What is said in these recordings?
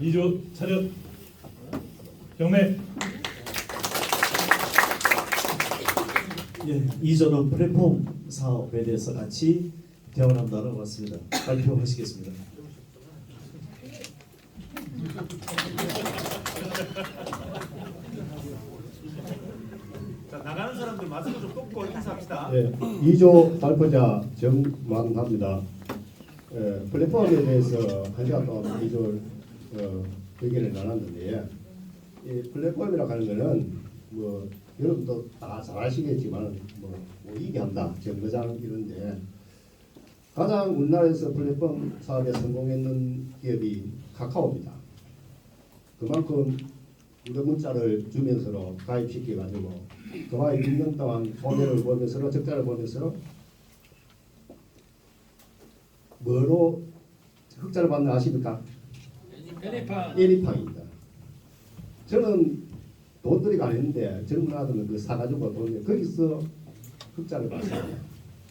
2조 차렷 경례 예, 이전은 플랫폼 사업에 대해서 같이 대화를 나눠봤습니다. 발표하시겠습니다. 자 나가는 사람들 마스크 좀 뽑고 인사합시다. 예, 2조 발표자 정만합니다. 예, 플랫폼에 대해서 한 시간 동안 2조 어, 의견을 나눴는데 이 플랫폼이라고 하는 거는 뭐 여러분도 다 잘 아시겠지만 뭐, 뭐 얘기한다 정거장 이런데 가장 우리나라에서 플랫폼 사업에 성공했는 기업이 카카오입니다. 그만큼 우리 문자를 주면서로 가입시켜 가지고 그와의 6년 동안 손해를 보면서 적자를 보면서 뭐로 흑자를 받는 아십니까? 에리팡입니다. 저는 돈들이가 아닌데 젊은 아들은 그 사가지고 돈을 거기서 흑자를 받습니다.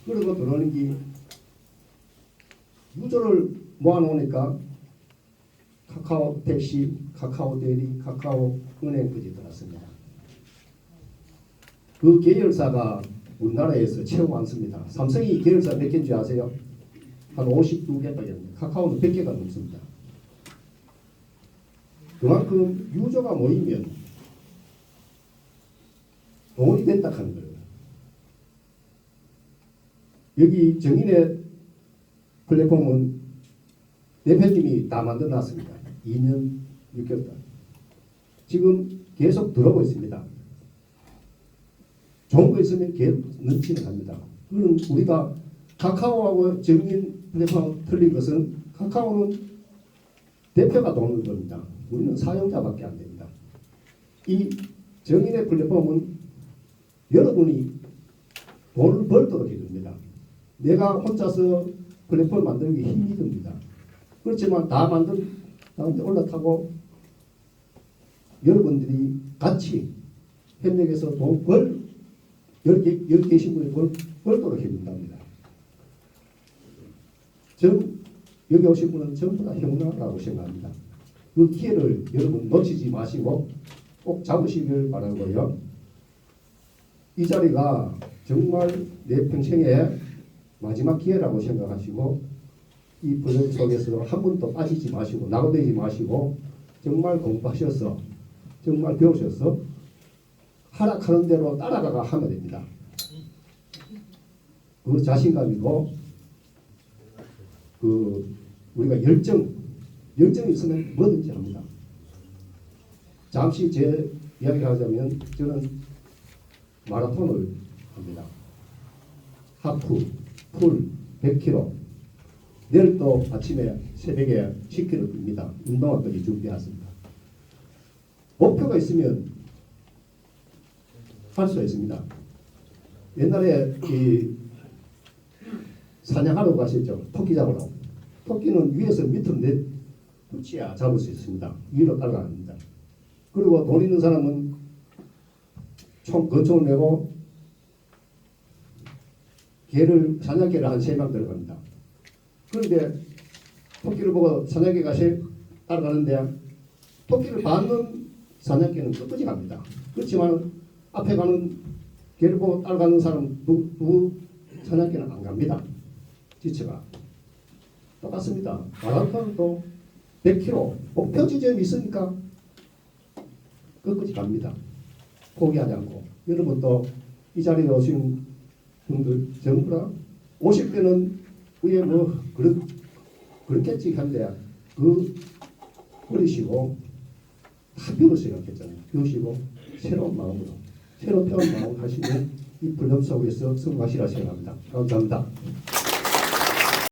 그리고 들어오는 게 유저를 모아놓으니까 카카오 택시, 카카오 대리, 카카오 은행까지 들어왔습니다. 그 계열사가 우리나라에서 최고 많습니다. 삼성이 계열사 몇 개인지 아세요? 한 52개 밖에 됩니다. 카카오는 100개가 넘습니다. 그만큼 유저가 모이면 돈이 된다 하는 거예요. 여기 정인의 플랫폼은 대표님이 다 만들어놨습니다. 2년 6개월 동안. 지금 계속 들어오고 있습니다. 좋은 거 있으면 계속 넘치는 합니다. 그럼 우리가 카카오하고 정인 플랫폼 틀린 것은 카카오는 대표가 돈을 벌입니다. 우리는 사용자밖에 안 됩니다. 이 정인의 플랫폼은 여러분이 돈을 벌도록 해줍니다. 내가 혼자서 플랫폼 만들기 힘이 듭니다. 그렇지만 다 만든 다음에 올라타고 여러분들이 같이 협력해서 돈 벌, 열 개, 열 계신 분이 벌, 벌도록 해준답니다. 전, 여기 오신 분은 전부 다 형나라고 생각합니다. 그 기회를 여러분 놓치지 마시고 꼭 잡으시길 바라고요. 이 자리가 정말 내 평생의 마지막 기회라고 생각하시고 이 프로젝트 속에서 한 번도 빠지지 마시고 낙오되지 마시고 정말 공부하셔서 정말 배우셔서 하락하는 대로 따라가가 하면 됩니다. 그 자신감이고 그 우리가 열정 열정이 있으면 뭐든지 합니다. 잠시 제 이야기를 하자면 저는 마라톤을 합니다. 하프, 풀, 100km. 내일 또 아침에 새벽에 10km 뜁니다. 운동화까지 준비했습니다. 목표가 있으면 할수 있습니다. 옛날에 이 사냥하러 가셨죠. 토끼 잡으러. 토끼는 위에서 밑으로 내 붙여야 잡을 수 있습니다. 위로 따라갑니다. 그리고 돈 있는 사람은 총 건총을 내고 개를 사냥개를 한 세 명 들어갑니다. 그런데 토끼를 보고 사냥개가 세 따라가는데 토끼를 받는 사냥개는 끝까지 갑니다. 그렇지만 앞에 가는 개를 보고 따라가는 사람 두, 두 사냥개는 안 갑니다. 지체가 똑같습니다. 마라톤도 100km 목표 지점이 있으니까 끝까지 갑니다. 포기하지 않고 여러분도 이 자리에 오신 분들 전부 다 오실 때는 위에 뭐 그런 그렇겠지 한데 그 버리시고 다 배우세요 했잖아요. 배우시고 새로운 마음으로 새로 태어난 마음을 하시면 이 불협 속에서 성공하시라 생각합니다. 감사합니다.